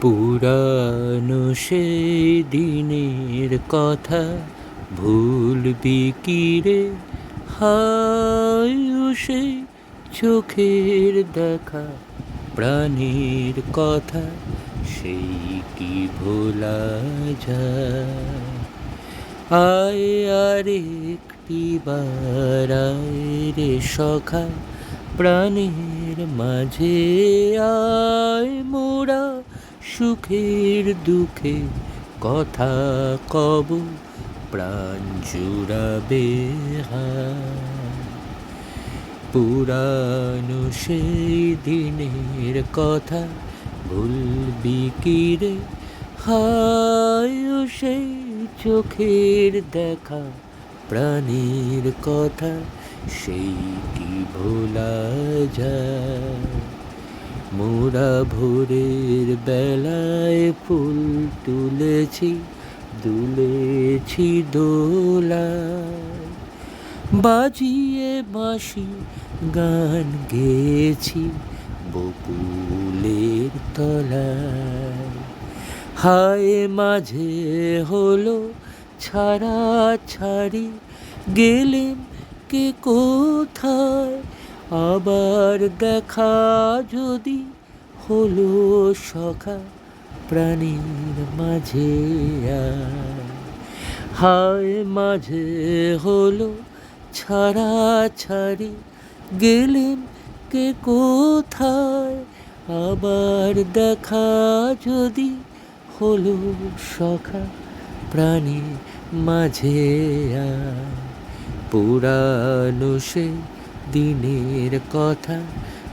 পুরানো সেই দিনের কথা ভুলবি কি রে? হায় সেই চোখের দেখা প্রাণের কথা সেই কি ভোলা যায়? আয় আর একটি রে সখা প্রাণের মাঝে মোরা সুখের দুঃখে কথা কব, প্রাণ জুড়াবে পুরানো সেই দিনের কথা ভুলবি কি রে হায় সেই চোখের দেখা, প্রাণের কথা সেই কি ভোলা যায়? মোরা ভোরের বেলায় ফুল তুলেছি, দুলেছি দোলা বাজিয়ে বাঁশি গান গেয়েছি বকুলের তলায়। হায় মাঝে হলো ছাড়া ছাড়ি গেলেন কে কোথায়? আবার দেখা যদি হলো সখা প্রাণীর মাঝে হায় মাঝে হলো ছাড়া ছাড়ি গেলেন কে কোথায়? আবার দেখা যদি হলো সখা প্রাণী মাঝে পুরানো সে দিনের কথা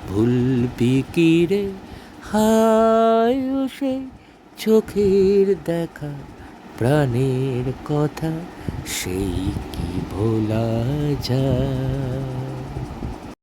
ভুলবি কি রে? হায় সে চোখের দেখা, প্রাণের কথা, সেই কি ভোলা যায়?